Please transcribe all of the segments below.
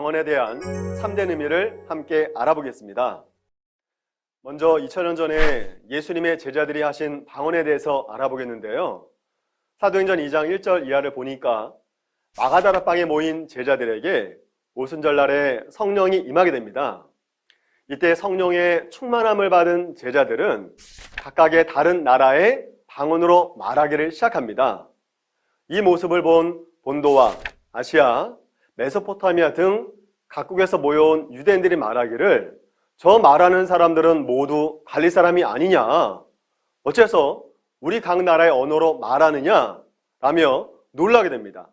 방언에 대한 참된 의미를 함께 알아보겠습니다. 먼저 2000년 전에 예수님의 제자들이 하신 방언에 대해서 알아보겠는데요. 사도행전 2장 1절 이하를 보니까 마가다락방에 모인 제자들에게 오순절날에 성령이 임하게 됩니다. 이때 성령의 충만함을 받은 제자들은 각각의 다른 나라의 방언으로 말하기를 시작합니다. 이 모습을 본 본도와 아시아, 메소포타미아 등 각국에서 모여온 유대인들이 말하기를 저 말하는 사람들은 모두 갈리 사람이 아니냐? 어째서 우리 각 나라의 언어로 말하느냐? 라며 놀라게 됩니다.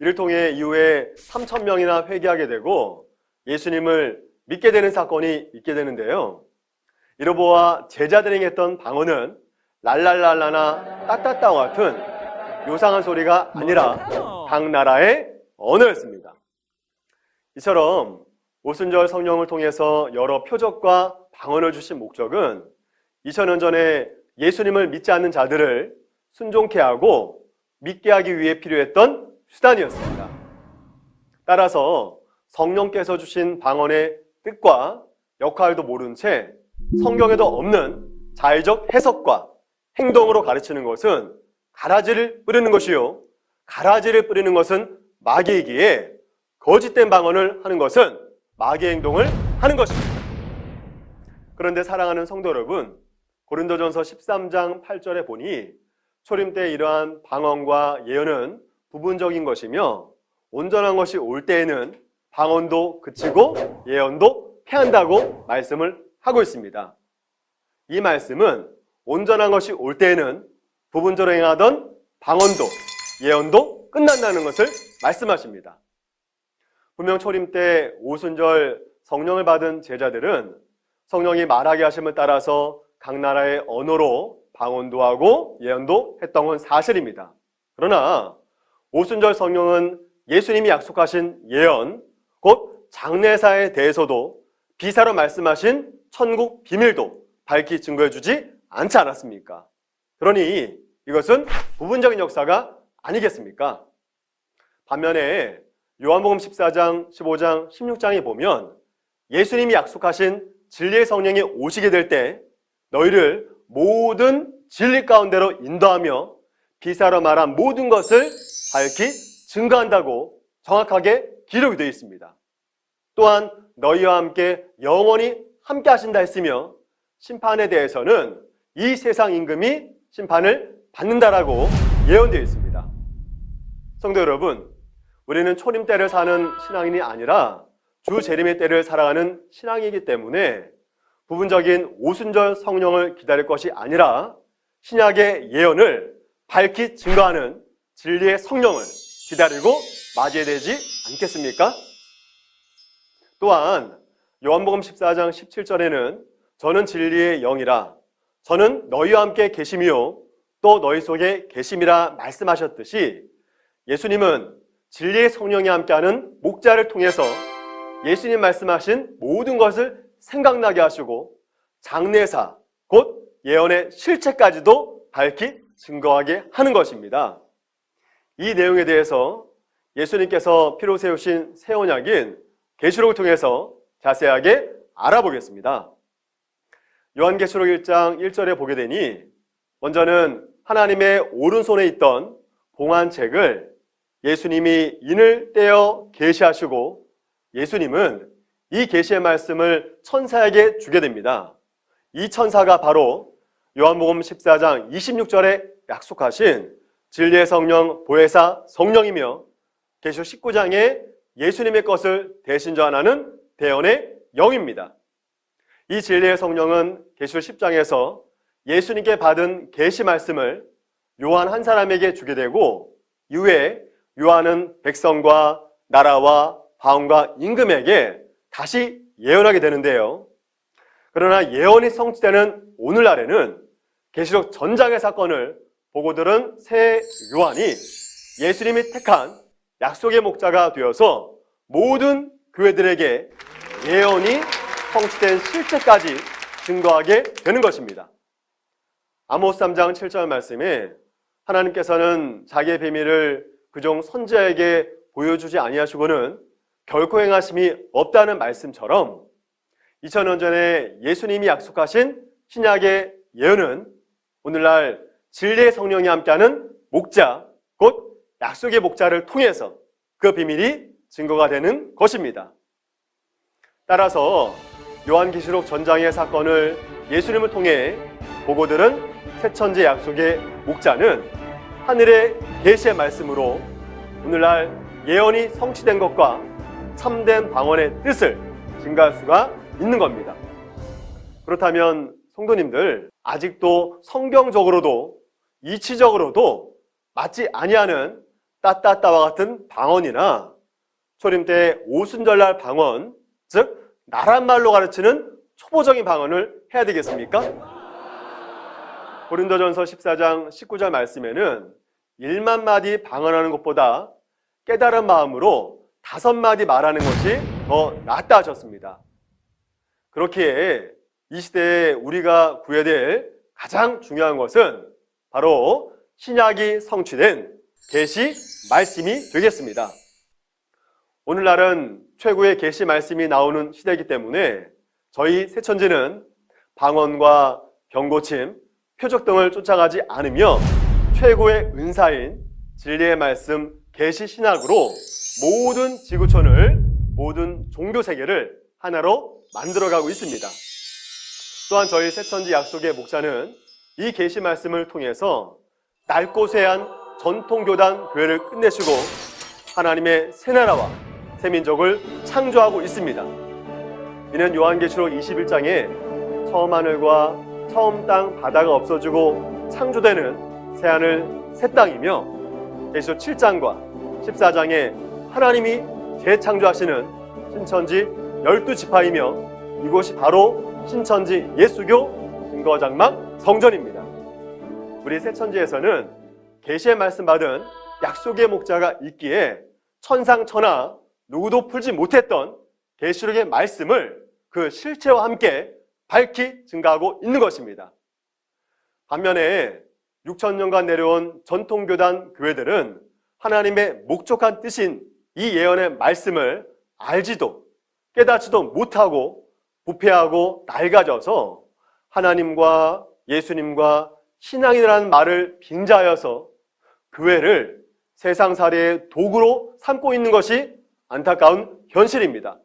이를 통해 이후에 3천 명이나 회개하게 되고 예수님을 믿게 되는 사건이 있게 되는데요. 이로 보아 제자들이 했던 방언은 랄랄랄라나 따따따와 같은 요상한 소리가 아니라 각 나라의 언어였습니다. 이처럼 오순절 성령을 통해서 여러 표적과 방언을 주신 목적은 2000년 전에 예수님을 믿지 않는 자들을 순종케 하고 믿게 하기 위해 필요했던 수단이었습니다. 따라서 성령께서 주신 방언의 뜻과 역할도 모른 채 성경에도 없는 자의적 해석과 행동으로 가르치는 것은 가라지를 뿌리는 것이요. 가라지를 뿌리는 것은 마귀이기에 거짓된 방언을 하는 것은 마귀의 행동을 하는 것입니다. 그런데 사랑하는 성도 여러분, 고린도전서 13장 8절에 보니 초림 때 이러한 방언과 예언은 부분적인 것이며 온전한 것이 올 때에는 방언도 그치고 예언도 패한다고 말씀을 하고 있습니다. 이 말씀은 온전한 것이 올 때에는 부분적으로 행하던 방언도 예언도 끝난다는 것을 말씀하십니다. 분명 초림 때 오순절 성령을 받은 제자들은 성령이 말하게 하심을 따라서 각 나라의 언어로 방언도 하고 예언도 했던 건 사실입니다. 그러나 오순절 성령은 예수님이 약속하신 예언, 곧 장례사에 대해서도 비사로 말씀하신 천국 비밀도 밝히 증거해 주지 않지 않았습니까? 그러니 이것은 부분적인 역사가 아니겠습니까? 반면에 요한복음 14장, 15장, 16장에 보면 예수님이 약속하신 진리의 성령이 오시게 될 때 너희를 모든 진리 가운데로 인도하며 비사로 말한 모든 것을 밝히 증거한다고 정확하게 기록이 되어 있습니다. 또한 너희와 함께 영원히 함께 하신다 했으며 심판에 대해서는 이 세상 임금이 심판을 받는다라고 예언되어 있습니다. 성도 여러분, 우리는 초림 때를 사는 신앙인이 아니라 주 재림의 때를 살아가는 신앙이기 때문에 부분적인 오순절 성령을 기다릴 것이 아니라 신약의 예언을 밝히 증거하는 진리의 성령을 기다리고 맞이해야 되지 않겠습니까? 또한 요한복음 14장 17절에는 저는 진리의 영이라 저는 너희와 함께 계심이요 또 너희 속에 계심이라 말씀하셨듯이 예수님은 진리의 성령이 함께하는 목자를 통해서 예수님 말씀하신 모든 것을 생각나게 하시고 장례사 곧 예언의 실체까지도 밝히 증거하게 하는 것입니다. 이 내용에 대해서 예수님께서 피로 세우신 새 언약인 계시록을 통해서 자세하게 알아보겠습니다. 요한계시록 1장 1절에 보게 되니 먼저는 하나님의 오른손에 있던 봉안책을 예수님이 인을 떼어 계시하시고 예수님은 이 계시의 말씀을 천사에게 주게 됩니다. 이 천사가 바로 요한복음 14장 26절에 약속하신 진리의 성령 보혜사 성령이며 계시록 19장에 예수님의 것을 대신 전하는 대언의 영입니다. 이 진리의 성령은 계시록 10장에서 예수님께 받은 계시 말씀을 요한 한 사람에게 주게 되고 이후에 요한은 백성과 나라와 바움과 임금에게 다시 예언하게 되는데요. 그러나 예언이 성취되는 오늘날에는 계시록 전장의 사건을 보고 들은 새 요한이 예수님이 택한 약속의 목자가 되어서 모든 교회들에게 예언이 성취된 실체까지 증거하게 되는 것입니다. 아모스 3장 7절 말씀에 하나님께서는 자기의 비밀을 그종 선지자에게 보여주지 아니하시고는 결코 행하심이 없다는 말씀처럼 2000년 전에 예수님이 약속하신 신약의 예언은 오늘날 진리의 성령이 함께하는 목자, 곧 약속의 목자를 통해서 그 비밀이 증거가 되는 것입니다. 따라서 요한계시록 전장의 사건을 예수님을 통해 보고 들은 새천지 약속의 목자는 하늘의 계시의 말씀으로 오늘날 예언이 성취된 것과 참된 방언의 뜻을 증가할 수가 있는 겁니다. 그렇다면 성도님들 아직도 성경적으로도 이치적으로도 맞지 아니하는 따따따와 같은 방언이나 초림 때 오순절날 방언, 즉 나란 말로 가르치는 초보적인 방언을 해야 되겠습니까? 고린도전서 14장 19절 말씀에는 1만 마디 방언하는 것보다 깨달은 마음으로 다섯 마디 말하는 것이 더 낫다 하셨습니다. 그렇기에 이 시대에 우리가 구해야 될 가장 중요한 것은 바로 신약이 성취된 계시 말씀이 되겠습니다. 오늘날은 최고의 계시 말씀이 나오는 시대이기 때문에 저희 새천지는 방언과 병고침, 표적 등을 쫓아가지 않으며 최고의 은사인 진리의 말씀 계시 신학으로 모든 지구촌을 모든 종교 세계를 하나로 만들어가고 있습니다. 또한 저희 새천지 약속의 목사는 이 계시 말씀을 통해서 낡고 쇠한 전통 교단 교회를 끝내시고 하나님의 새 나라와 새 민족을 창조하고 있습니다. 이는 요한계시록 21장에 처음 하늘과 처음 땅 바다가 없어지고 창조되는 새 하늘 새 땅이며 계시록 7장과 14장에 하나님이 재창조하시는 신천지 열두 지파이며 이곳이 바로 신천지 예수교 증거장막 성전입니다. 우리 새천지에서는 계시의 말씀 받은 약속의 목자가 있기에 천상천하 누구도 풀지 못했던 계시록의 말씀을 그 실체와 함께 밝히 증가하고 있는 것입니다. 반면에 6천 년간 내려온 전통교단 교회들은 하나님의 목적한 뜻인 이 예언의 말씀을 알지도 깨닫지도 못하고 부패하고 낡아져서 하나님과 예수님과 신앙이라는 말을 빙자하여서 교회를 세상살이의 도구로 삼고 있는 것이 안타까운 현실입니다.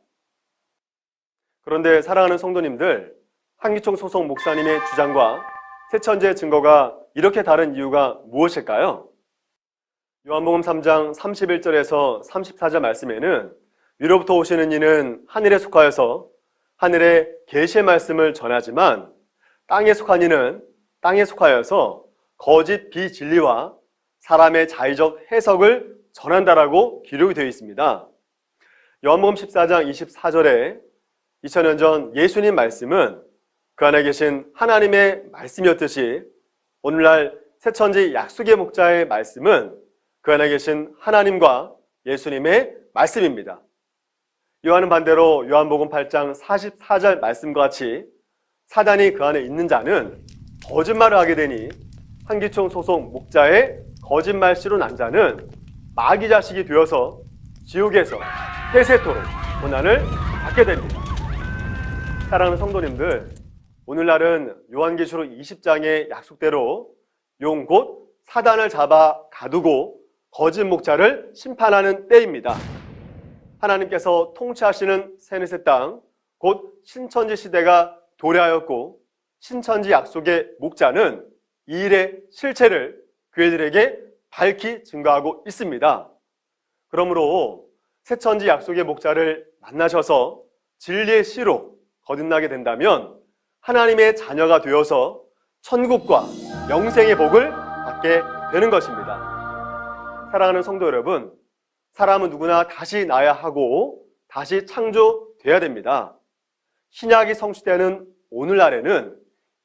그런데 사랑하는 성도님들, 한기총 소속 목사님의 주장과 새천지의 증거가 이렇게 다른 이유가 무엇일까요? 요한복음 3장 31절에서 34절 말씀에는 위로부터 오시는 이는 하늘에 속하여서 하늘의 계시의 말씀을 전하지만 땅에 속한 이는 땅에 속하여서 거짓 비진리와 사람의 자의적 해석을 전한다라고 기록이 되어 있습니다. 요한복음 14장 24절에 2000년 전 예수님 말씀은 그 안에 계신 하나님의 말씀이었듯이 오늘날 새천지 약속의 목자의 말씀은 그 안에 계신 하나님과 예수님의 말씀입니다. 요한은 반대로 요한복음 8장 44절 말씀과 같이 사단이 그 안에 있는 자는 거짓말을 하게 되니 한기총 소속 목자의 거짓말씨로 난 자는 마귀 자식이 되어서 지옥에서 세세토록 고난을 받게 됩니다. 사랑하는 성도님들, 오늘날은 요한계시록 20장의 약속대로 용 곧 사단을 잡아 가두고 거짓 목자를 심판하는 때입니다. 하나님께서 통치하시는 세네세 땅, 곧 신천지 시대가 도래하였고 신천지 약속의 목자는 이 일의 실체를 교회들에게 밝히 증거하고 있습니다. 그러므로 새천지 약속의 목자를 만나셔서 진리의 씨로 거듭나게 된다면 하나님의 자녀가 되어서 천국과 영생의 복을 받게 되는 것입니다. 사랑하는 성도 여러분, 사람은 누구나 다시 나야 하고 다시 창조돼야 됩니다. 신약이 성취되는 오늘날에는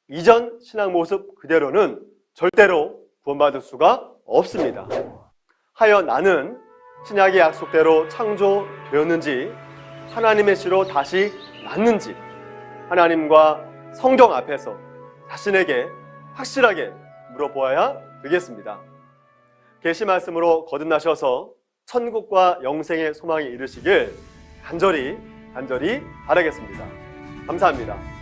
이전 신앙 모습 그대로는 절대로 구원받을 수가 없습니다. 하여 나는 신약의 약속대로 창조되었는지 하나님의 시로 다시 났는지 하나님과 성경 앞에서 자신에게 확실하게 물어보아야 되겠습니다. 계시 말씀으로 거듭나셔서 천국과 영생의 소망에 이르시길 간절히 간절히 바라겠습니다. 감사합니다.